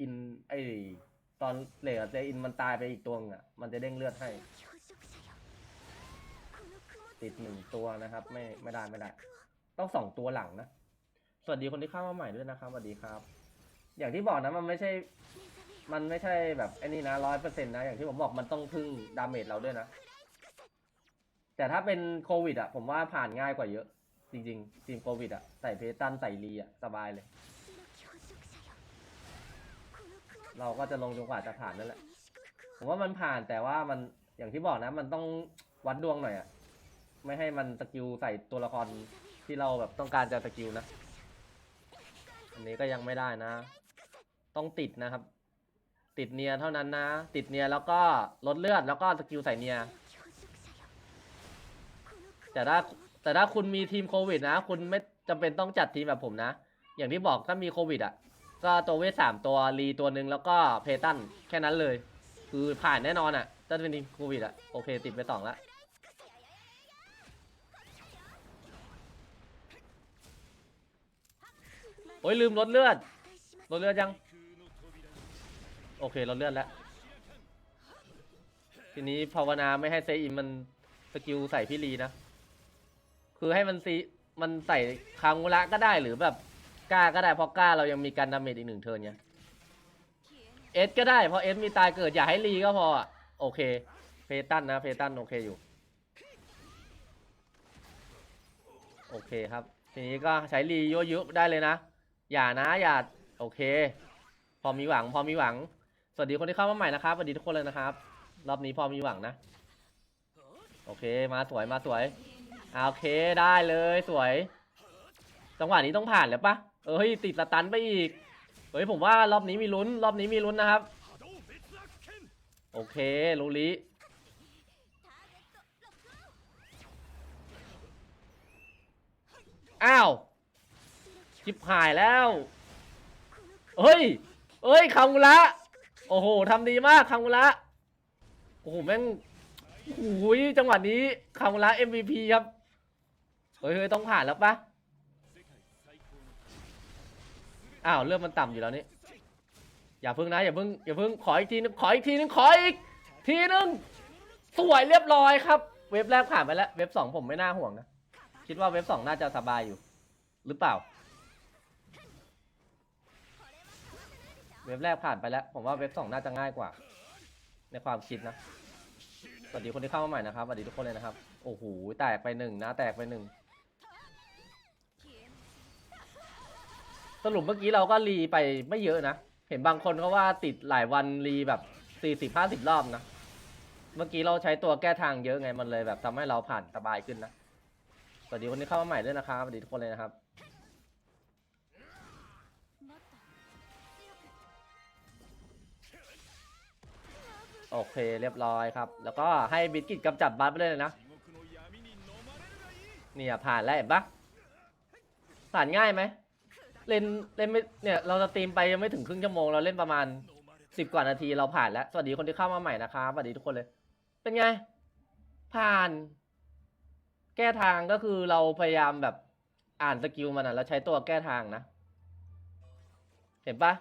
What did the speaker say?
อินไอตอนเหลกกับเจอินมันตายไปอีกตัวนึงอะมันจะเด้งเลือดให้ ติดหนึ่งตัวนะครับ ไม่ไม่ได้ไม่ได้ ต้องสองตัวหลังนะ สวัสดีคนที่เข้ามาใหม่ด้วยนะครับสวัสดีครับ อย่างที่บอกนะมันไม่ใช่ มันไม่ใช่แบบไอ้นี่นะร้อยเปอร์เซ็นต์นะ อย่างที่ผมบอกมันต้องพึ่งดาเมจเราด้วยนะ แต่ถ้าเป็นโควิดอะผมว่าผ่านง่ายกว่าเยอะ จริง ๆ ทีมโควิดอะใส่เพตันใส่รีอะสบายเลย เราก็จะลงจนกว่าจะผ่านนั่นแหละ ผมว่ามันผ่านแต่ว่ามันอย่างที่บอกนะ มันต้องวัดดวงหน่อยอะไม่ให้มันสกิลใส่ตัวละครที่เราแบบต้องการจะสกิลนะ อันนี้ก็ยังไม่ได้นะ ต้องติดนะครับ ติดเนียเท่านั้นนะ ติดเนียแล้วก็ลดเลือดแล้วก็สกิลใส่เนียแต่ถ้าแต่ถ้าคุณมีทีมโควิดนะ คุณไม่จำเป็นต้องจัดทีมแบบผมนะ อย่างที่บอกถ้ามีโควิดอะ ก็ตัวเวทสามตัวรีตัวหนึ่งแล้วก็เพตันแค่นั้นเลย คือผ่านแน่นอนอะถ้าเป็นทีมโควิดอะโอเคติดไปสองละโอ้ยลืมลดเลือดลดเลือดยัง โอเคลดเลือดแล้ว ทีนี้ภาวนาไม่ให้เซอินมันสกิลใส่พี่ลีนะ คือให้มันซีมันใส่คางูระก็ได้หรือแบบ กล้าก็ได้เพราะกล้าเรายังมีการดาเมจอีกหนึ่งเทิร์นไงเอสก็ได้เพราะเอสมีตายเกิดอย่าให้รีก็พออะโอเคเพตันนะเพตันโอเคอยู่ โอเคครับ ทีนี้ก็ใช้รียั่วยุได้เลยนะ อย่านะอย่าโอเค พอมีหวังพอมีหวัง สวัสดีคนที่เข้ามาใหม่นะครับสวัสดีทุกคนเลยนะครับ รอบนี้พอมีหวังนะ โอเคมาสวยมาสวยโอเคได้เลยสวยจังหวะนี้ต้องผ่านแล้วปะ เอ้ยติดสตันไปอีกเฮ้ยผมว่ารอบนี้มีลุ้น รอบนี้มีลุ้นนะครับ โอเคลูริอ้าวจิบหายแล้วเฮ้ยเอ้ยคังุระโอ้โหทำดีมากคังุระโอ้โหแม่งโอ้ยจังหวะนี้คังุระ MVP ครับเฮ้ยเฮ้ยต้องผ่านแล้วปะ อ้าวเริ่มมันต่ำอยู่แล้วนี่อย่าพึ่งนะอย่าพึ่งอย่าพึ่งขออีกทีนึงขออีกทีนึงขออีกทีนึงสวยเรียบร้อยครับ เว็บแรกผ่านไปแล้ว เว็บสองผมไม่น่าห่วงนะคิดว่าเว็บสองน่าจะสบายอยู่ หรือเปล่า เว็บแรกผ่านไปแล้ว ผมว่าเว็บสองน่าจะง่ายกว่า ในความคิดนะสวัสดีคนที่เข้ามาใหม่นะครับสวัสดีทุกคนเลยนะครับ โอ้โหแตกไปหนึ่งนะแตกไปหนึ่ง สรุปเมื่อกี้เราก็รีไปไม่เยอะนะ เห็นบางคนเขาว่าติดหลายวันรีแบบสี่สิบห้าสิบรอบนะ เมื่อกี้เราใช้ตัวแก้ทางเยอะไงมันเลยแบบทำให้เราผ่านสบายขึ้นนะ สวัสดีคนที่เข้ามาใหม่ด้วยนะครับสวัสดีทุกคนเลยนะครับโอเคเรียบร้อยครับ แล้วก็ให้บิสกิตกำจัดบัสไปเลยนะเนี่ยผ่านแล้วเห็นปะผ่านง่ายไหม เล่นเล่นไม่เนี่ยเราจะตีมไปยังไม่ถึงครึ่งชั่วโมงเราเล่นประมาณสิบกว่านาทีเราผ่านแล้วสวัสดีคนที่เข้ามาใหม่นะครับสวัสดีทุกคนเลย เป็นไง ผ่าน แก้ทางก็คือเราพยายามแบบอ่านสกิลมันนะแล้วใช้ตัวแก้ทางนะ เห็นปะ